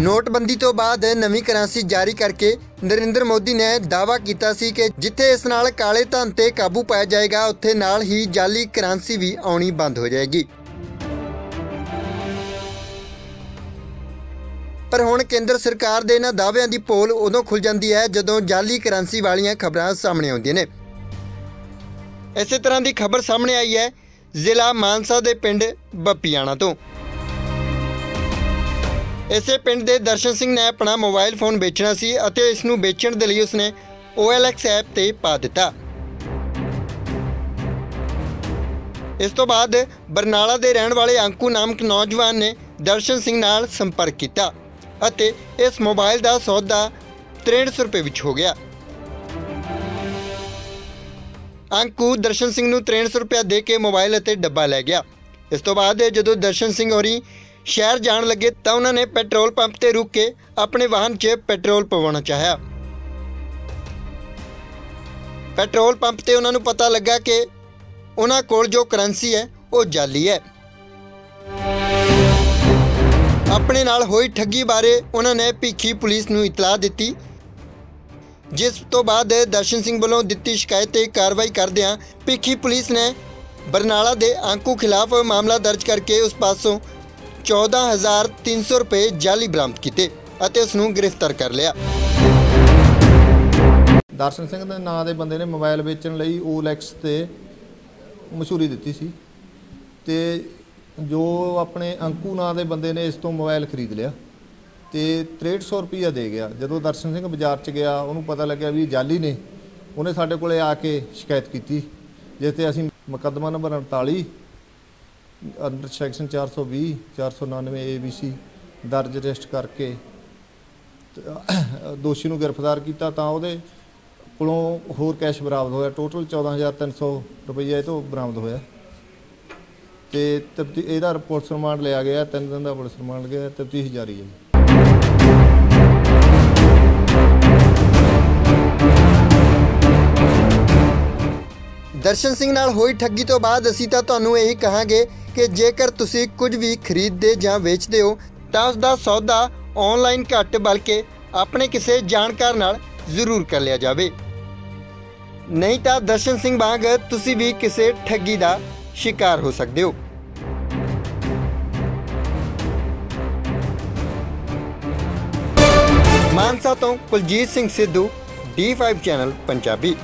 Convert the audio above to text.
ਨੋਟਬੰਦੀ ਤੋਂ ਬਾਅਦ ਨਵੀਂ ਕਰੰਸੀ ਜਾਰੀ ਕਰਕੇ ਨਰਿੰਦਰ ਮੋਦੀ ਨੇ ਦਾਅਵਾ ਕੀਤਾ ਸੀ ਕਿ ਜਿੱਥੇ ਇਸ ਨਾਲ ਕਾਲੇ ਧਨ ਤੇ ਕਾਬੂ ਪਾਇਆ ਜਾਏਗਾ, ਉੱਥੇ ਨਾਲ ਹੀ ਜਾਲੀ ਕਰੰਸੀ ਵੀ ਆਉਣੀ ਬੰਦ ਹੋ ਜਾਏਗੀ। ਪਰ ਹੁਣ ਕੇਂਦਰ ਸਰਕਾਰ ਦੇ ਇਹਨਾਂ ਦਾਅਵਿਆਂ ਦੀ ਪੋਲ ਉਦੋਂ ਖੁੱਲ ਜਾਂਦੀ ਹੈ ਜਦੋਂ ਜਾਲੀ ਕਰੰਸੀ ਵਾਲੀਆਂ ਖਬਰਾਂ ਸਾਹਮਣੇ ਆਉਂਦੀਆਂ ਨੇ। ਇਸੇ ਤਰ੍ਹਾਂ ਦੀ ਖਬਰ ਸਾਹਮਣੇ ਆਈ ਹੈ ਜ਼ਿਲ੍ਹਾ ਮਾਨਸਾ ਦੇ ਪਿੰਡ ਬੱਪੀਆਣਾ ਤੋਂ। ਇਸੇ ਪਿੰਡ ਦੇ ਦਰਸ਼ਨ ਸਿੰਘ ਨੇ ਆਪਣਾ ਮੋਬਾਈਲ ਫੋਨ ਵੇਚਣਾ ਸੀ ਅਤੇ ਇਸ ਨੂੰ ਵੇਚਣ ਦੇ ਲਈ ਉਸਨੇ OLX ਐਪ ਤੇ ਪਾ ਦਿੱਤਾ। ਇਸ ਤੋਂ ਬਾਅਦ ਬਰਨਾਲਾ ਦੇ ਰਹਿਣ ਵਾਲੇ ਅੰਕੂ ਨਾਮਕ ਨੌਜਵਾਨ ਨੇ ਦਰਸ਼ਨ ਸਿੰਘ ਨਾਲ ਸੰਪਰਕ ਕੀਤਾ ਅਤੇ ਇਸ ਮੋਬਾਈਲ ਦਾ ਸੌਦਾ 6300 ਰੁਪਏ ਵਿੱਚ ਹੋ ਗਿਆ। ਅੰਕੂ ਦਰਸ਼ਨ ਸਿੰਘ ਨੂੰ 6300 ਰੁਪਏ ਦੇ ਕੇ ਮੋਬਾਈਲ ਅਤੇ ਡੱਬਾ ਲੈ ਗਿਆ। ਇਸ ਤੋਂ ਬਾਅਦ ਜਦੋਂ ਦਰਸ਼ਨ ਸਿੰਘ ਹੋਰੀ ਸ਼ਹਿਰ ਜਾਣ ਲੱਗੇ ਤਾਂ ਉਹਨਾਂ ਨੇ ਪੈਟਰੋਲ ਪੰਪ ਤੇ ਰੁਕ ਕੇ ਆਪਣੇ ਵਾਹਨ 'ਚ ਪੈਟਰੋਲ ਪਵਾਉਣਾ ਚਾਹਿਆ। ਪੈਟਰੋਲ ਪੰਪ ਤੇ ਉਹਨਾਂ ਨੂੰ ਪਤਾ ਲੱਗਾ ਕਿ ਉਹਨਾਂ ਕੋਲ ਜੋ ਕਰੰਸੀ ਹੈ, ਉਹ ਜਾਲੀ ਹੈ। ਆਪਣੇ ਨਾਲ ਹੋਈ ਠੱਗੀ ਬਾਰੇ ਉਹਨਾਂ ਨੇ ਭੀਖੀ ਪੁਲਿਸ ਨੂੰ ਇਤਲਾਹ ਦਿੱਤੀ, ਜਿਸ ਤੋਂ ਬਾਅਦ ਦਰਸ਼ਨ ਸਿੰਘ ਵੱਲੋਂ ਦਿੱਤੀ ਸ਼ਿਕਾਇਤ ਤੇ ਕਾਰਵਾਈ ਕਰਦਿਆਂ ਭੀਖੀ ਪੁਲਿਸ ਨੇ ਬਰਨਾਲਾ ਦੇ ਅੰਕੂ ਖਿਲਾਫ ਮਾਮਲਾ ਦਰਜ ਕਰਕੇ ਉਸ ਪਾਸੋਂ 14300 ਰੁਪਏ ਜਾਲੀ ਬਰਾਮਦ ਕੀਤੇ ਅਤੇ ਉਸ ਨੂੰ ਗ੍ਰਿਫਤਾਰ ਕਰ ਲਿਆ। ਦਰਸ਼ਨ ਸਿੰਘ ਦੇ ਨਾਂ ਦੇ ਬੰਦੇ ਨੇ ਮੋਬਾਈਲ ਵੇਚਣ ਲਈ OLX ਤੇ ਮਸ਼ਹੂਰੀ ਦਿੱਤੀ ਸੀ ਤੇ ਜੋ ਆਪਣੇ ਅੰਕੂ ਨਾਂ ਦੇ ਬੰਦੇ ਨੇ ਇਸ ਤੋਂ ਮੋਬਾਈਲ ਖਰੀਦ ਲਿਆ ਤੇ 6300 ਰੁਪਈਆ ਦੇ ਗਿਆ। ਜਦੋਂ ਦਰਸ਼ਨ ਸਿੰਘ ਬਾਜ਼ਾਰ 'ਚ ਗਿਆ, ਉਹਨੂੰ ਪਤਾ ਲੱਗਿਆ ਵੀ ਜਾਲੀ ਨੇ, ਉਹਨੇ ਸਾਡੇ ਕੋਲੇ ਆ ਕੇ ਸ਼ਿਕਾਇਤ ਕੀਤੀ, ਜਿਸ ਤੇ ਅਸੀਂ ਮੁਕੱਦਮਾ ਨੰਬਰ 48 ਅੰਡਰ ਸੈਕਸ਼ਨ 420 499 ABC ਦਰਜ ਰਜਿਸਟ ਕਰਕੇ ਦੋਸ਼ੀ ਨੂੰ ਗ੍ਰਿਫਤਾਰ ਕੀਤਾ ਤਾਂ ਉਹਦੇ ਕੋਲੋਂ ਹੋਰ ਕੈਸ਼ ਬਰਾਮਦ ਹੋਇਆ। ਟੋਟਲ 14300 ਰੁਪਈਆ ਇਹ ਤੋਂ ਬਰਾਮਦ ਹੋਇਆ। ਤੇ ਤਫਤੀ, ਇਹਦਾ ਪੁਲਿਸ ਰਿਮਾਂਡ ਲਿਆ ਗਿਆ। ਤਿੰਨ ਦਿਨ ਦਾ ਪੁਲਿਸ ਰਿਮਾਂਡ ਗਿਆ। ਤਫਤੀਸ਼ ਜਾਰੀ ਹੈ। ਦਰਸ਼ਨ ਸਿੰਘ ਨਾਲ ਹੋਈ ਠੱਗੀ ਤੋਂ ਬਾਅਦ ਅਸੀਂ ਤਾਂ ਤੁਹਾਨੂੰ ਇਹੀ ਕਹਾਂਗੇ ਕਿ ਜੇਕਰ ਤੁਸੀਂ ਕੁਝ ਵੀ ਖਰੀਦਦੇ ਜਾਂ ਵੇਚਦੇ ਹੋ, ਤਾਂ ਉਸ ਦਾ ਸੌਦਾ ਆਨਲਾਈਨ ਘੱਟ ਬਲਕਿ ਆਪਣੇ ਕਿਸੇ ਜਾਣਕਾਰ ਨਾਲ ਜ਼ਰੂਰ ਕਰ ਲਿਆ ਜਾਵੇ। ਨਹੀਂ ਤਾਂ ਦਰਸ਼ਨ ਸਿੰਘ ਵਾਂਗ ਤੁਸੀਂ ਵੀ ਕਿਸੇ ਠੱਗੀ ਦਾ ਸ਼ਿਕਾਰ ਹੋ ਸਕਦੇ ਹੋ। ਮਾਨਸਾ ਤੋਂ ਕੁਲਜੀਤ ਸਿੰਘ ਸਿੱਧੂ D5 ਚੈਨਲ ਪੰਜਾਬੀ।